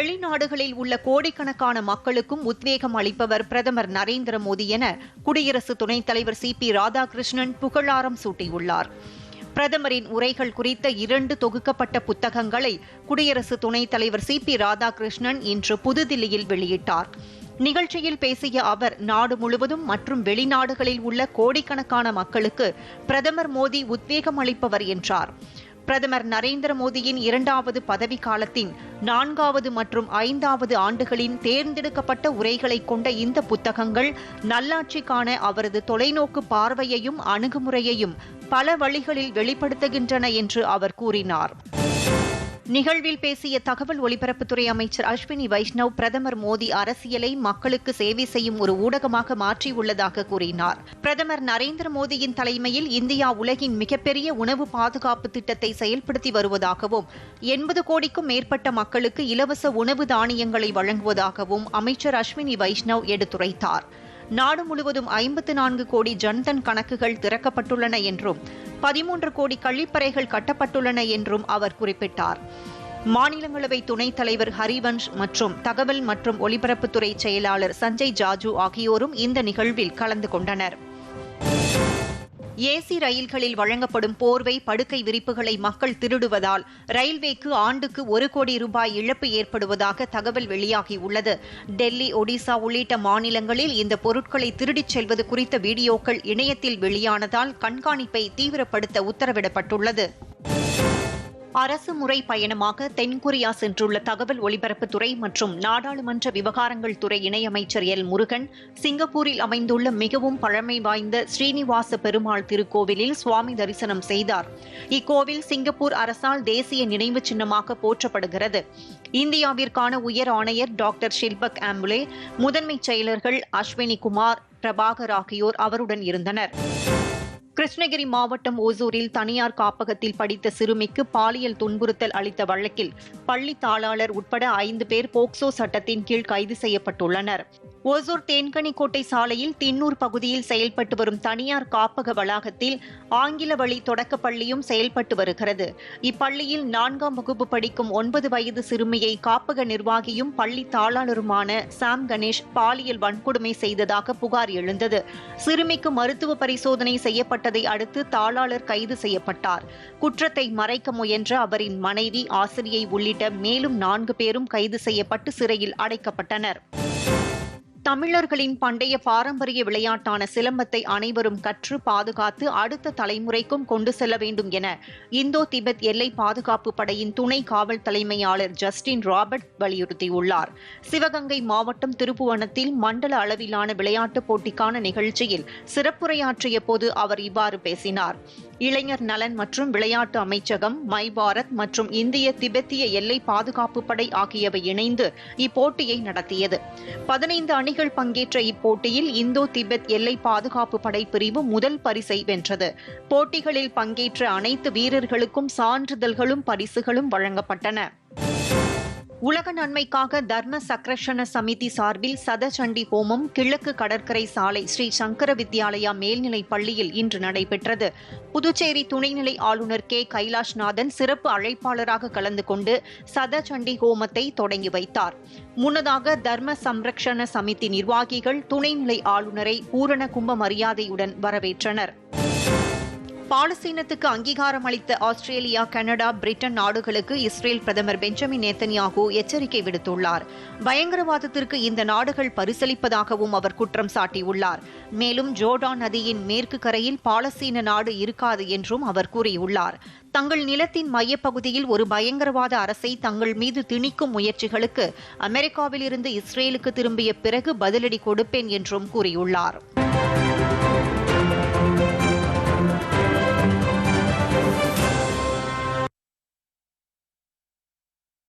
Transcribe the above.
வெளிநாடுகளில் உள்ள கோடிக்கணக்கான மக்களுக்கும் உத்வேகம் அளிப்பவர் பிரதமர் நரேந்திர மோடி என குடியரசு துணைத் தலைவர் சி பி ராதாகிருஷ்ணன் புகழாரம் சூட்டியுள்ளார். பிரதமரின் உரைகள் குறித்த இரண்டு தொகுக்கப்பட்ட புத்தகங்களை குடியரசு துணைத் தலைவர் சி பி ராதாகிருஷ்ணன் இன்று புதுதில்லியில் வெளியிட்டார். நிகழ்ச்சியில் பேசிய அவர் நாடு முழுவதும் மற்றும் வெளிநாடுகளில் உள்ள கோடிக்கணக்கான மக்களுக்கு பிரதமர் மோடி உத்வேகம் அளிப்பவர் என்றார். பிரதமர் நரேந்திர மோடியின் இரண்டாவது பதவி காலத்தின் நான்காவது மற்றும் ஐந்தாவது ஆண்டுகளின் தேர்ந்தெடுக்கப்பட்ட உரைகளை கொண்ட இந்த புத்தகங்கள் நல்லாட்சிக்கான அவரது தொலைநோக்கு பார்வையையும் அணுகுமுறையையும் பல வழிகளில் வெளிப்படுத்துகின்றன என்று அவர் கூறினார். நிகழ்வில் பேசிய தகவல் ஒலிபரப்புத்துறை அமைச்சர் அஸ்வினி வைஷ்ணவ் பிரதமர் மோடி அரசியலை மக்களுக்கு சேவை செய்யும் ஒரு ஊடகமாக மாற்றியுள்ளதாக கூறினார். பிரதமர் நரேந்திர மோடியின் தலைமையில் இந்தியா உலகின் மிகப்பெரிய உணவு பாதுகாப்பு திட்டத்தை செயல்படுத்தி வருவதாகவும் எண்பது கோடிக்கும் மேற்பட்ட மக்களுக்கு இலவச உணவு தானியங்களை வழங்குவதாகவும் அமைச்சர் அஸ்வினி வைஷ்ணவ் எடுத்துரைத்தார். நாடு முழுவதும் ஐம்பத்து நான்கு கோடி ஜன்தன் கணக்குகள் திறக்கப்பட்டுள்ளன என்றும் பதிமூன்று கோடி கழிப்பறைகள் கட்டப்பட்டுள்ளன என்றும் அவர் குறிப்பிட்டார். மாநிலங்களவை துணைத் தலைவர் ஹரிவன்ஷ் மற்றும் தகவல் மற்றும் ஒலிபரப்புத்துறை செயலாளர் சஞ்சய் ஜாஜு ஆகியோரும் இந்த நிகழ்வில் கலந்து கொண்டனர். ஏசி ரயில்களில் வழங்கப்படும் போர்வை படுக்கை விரிப்புகளை மக்கள் திருடுவதால் ரயில்வேக்கு ஆண்டுக்கு ஒரு கோடி ரூபாய் இழப்பு ஏற்படுவதாக தகவல் வெளியாகியுள்ளது. டெல்லி ஒடிசா உள்ளிட்ட மாநிலங்களில் இந்த பொருட்களை திருடிச் செல்வது குறித்த வீடியோக்கள் இணையத்தில் வெளியானதால் கண்காணிப்பை தீவிரப்படுத்த உத்தரவிடப்பட்டுள்ளது. அரசு முறை பயணமாக தென்கொரியா சென்றுள்ள தகவல் ஒலிபரப்புத்துறை மற்றும் நாடாளுமன்ற விவகாரங்கள் துறை இணையமைச்சர் எல் முருகன் சிங்கப்பூரில் அமைந்துள்ள மிகவும் பழமை வாய்ந்த ஸ்ரீனிவாச பெருமாள் திருக்கோவிலில் சுவாமி தரிசனம் செய்தார். இக்கோவில் சிங்கப்பூர் அரசால் தேசிய நினைவு சின்னமாக போற்றப்படுகிறது. இந்தியாவிற்கான உயர் ஆணையர் டாக்டர் ஷில்பக் ஆம்புலே முதன்மை செயலர்கள் அஸ்வினி குமார் பிரபாகர் ஆகியோர் அவருடன் இருந்தனர். கிருஷ்ணகிரி மாவட்டம் ஓசூரில் தனியார் காப்பகத்தில் படித்த சிறுமிக்கு பாலியல் துன்புறுத்தல் அளித்த வழக்கில் பள்ளி தாளாளர் உட்பட ஐந்து பேர் போக்சோ சட்டத்தின் கீழ் கைது செய்யப்பட்டுள்ளனர். ஓசூர் தேன்கனிக்கோட்டை சாலையில் தின்னூர் பகுதியில் செயல்பட்டு வரும் தனியார் காப்பக வளாகத்தில் ஆங்கில வழி தொடக்கப் பள்ளியும் செயல்பட்டு வருகிறது. இப்பள்ளியில் நான்காம் வகுப்பு படிக்கும் ஒன்பது வயது சிறுமியை காப்பக நிர்வாகியும் பள்ளி தாளாளருமான சாம் கணேஷ் பாலியல் வன்கொடுமை செய்ததாக புகார் எழுந்தது. சிறுமிக்கு மருத்துவ பரிசோதனை செய்யப்பட்டதை அடுத்து தாளாளர் கைது செய்யப்பட்டார். குற்றத்தை மறைக்க முயன்ற அவரின் மனைவி ஆசிரியை உள்ளிட்ட மேலும் நான்கு பேரும் கைது செய்யப்பட்டு சிறையில் அடைக்கப்பட்டனர். தமிழர்களின் பண்டைய பாரம்பரிய விளையாட்டான சிலம்பத்தை அனைவரும் கற்று பாதுகாத்து அடுத்த தலைமுறைக்கும் கொண்டு செல்ல வேண்டும் என இந்தோ திபெத் எல்லை பாதுகாப்பு படையின் துணை காவல் தலைமையாளர் ஜஸ்டின் ராபர்ட் வலியுறுத்தியுள்ளார். சிவகங்கை மாவட்டம் திருப்புவனத்தில் மண்டல அளவிலான விளையாட்டுப் போட்டிக்கான நிகழ்ச்சியில் சிறப்புரையாற்றிய போது அவர் இவ்வாறு பேசினார். இளைஞர் நலன் மற்றும் விளையாட்டு அமைச்சகம் மை பாரத் மற்றும் இந்திய திபெத்திய எல்லை பாதுகாப்பு படை ஆகியவை இணைந்து இப்போட்டியை நடத்தியது. பதினைந்து அணிகள் பங்கேற்ற இப்போட்டியில் இந்தோ திபெத் எல்லை பாதுகாப்பு படை பிரிவு முதல் பரிசை வென்றது. போட்டிகளில் பங்கேற்ற அனைத்து வீரர்களுக்கும் சான்றிதழ்களும் பரிசுகளும் வழங்கப்பட்டன. உலக நன்மைக்காக தர்ம சக்ரஷண சமிதி சார்பில் சதசண்டி ஹோமம் கிழக்கு கடற்கரை சாலை ஸ்ரீ சங்கர வித்யாலயா மேல்நிலைப் பள்ளியில் இன்று நடைபெற்றது. புதுச்சேரி துணைநிலை ஆளுநர் கே. கைலாஷ்நாதன் சிறப்பு அழைப்பாளராக கலந்து கொண்டு சதசண்டி ஹோமத்தை தொடங்கி வைத்தார். முன்னதாக தர்ம சம்ரக்ஷண சமிதி நிர்வாகிகள் துணைநிலை ஆளுநரை பூரண கும்ப மரியாதையுடன் வரவேற்றனர். பாலஸ்தீனத்துக்கு அங்கீகாரம் அளித்த ஆஸ்திரேலியா கனடா பிரிட்டன் நாடுகளுக்கு இஸ்ரேல் பிரதமர் பெஞ்சமின் நேத்தன்யாகு எச்சரிக்கை விடுத்துள்ளார். பயங்கரவாதத்திற்கு இந்த நாடுகள் பரிசளிப்பதாகவும் அவர் குற்றம் சாட்டியுள்ளார். மேலும் ஜோர்டான் நதியின் மேற்கு கரையில் பாலஸ்தீன நாடு இருக்காது என்றும் அவர் கூறியுள்ளார். தங்கள் நிலத்தின் மையப்பகுதியில் ஒரு பயங்கரவாத அரசை தங்கள் மீது திணிக்கும் முயற்சிகளுக்கு அமெரிக்காவிலிருந்து இஸ்ரேலுக்கு திரும்பிய பிறகு பதிலடி கொடுப்பேன் என்றும் கூறியுள்ளார்.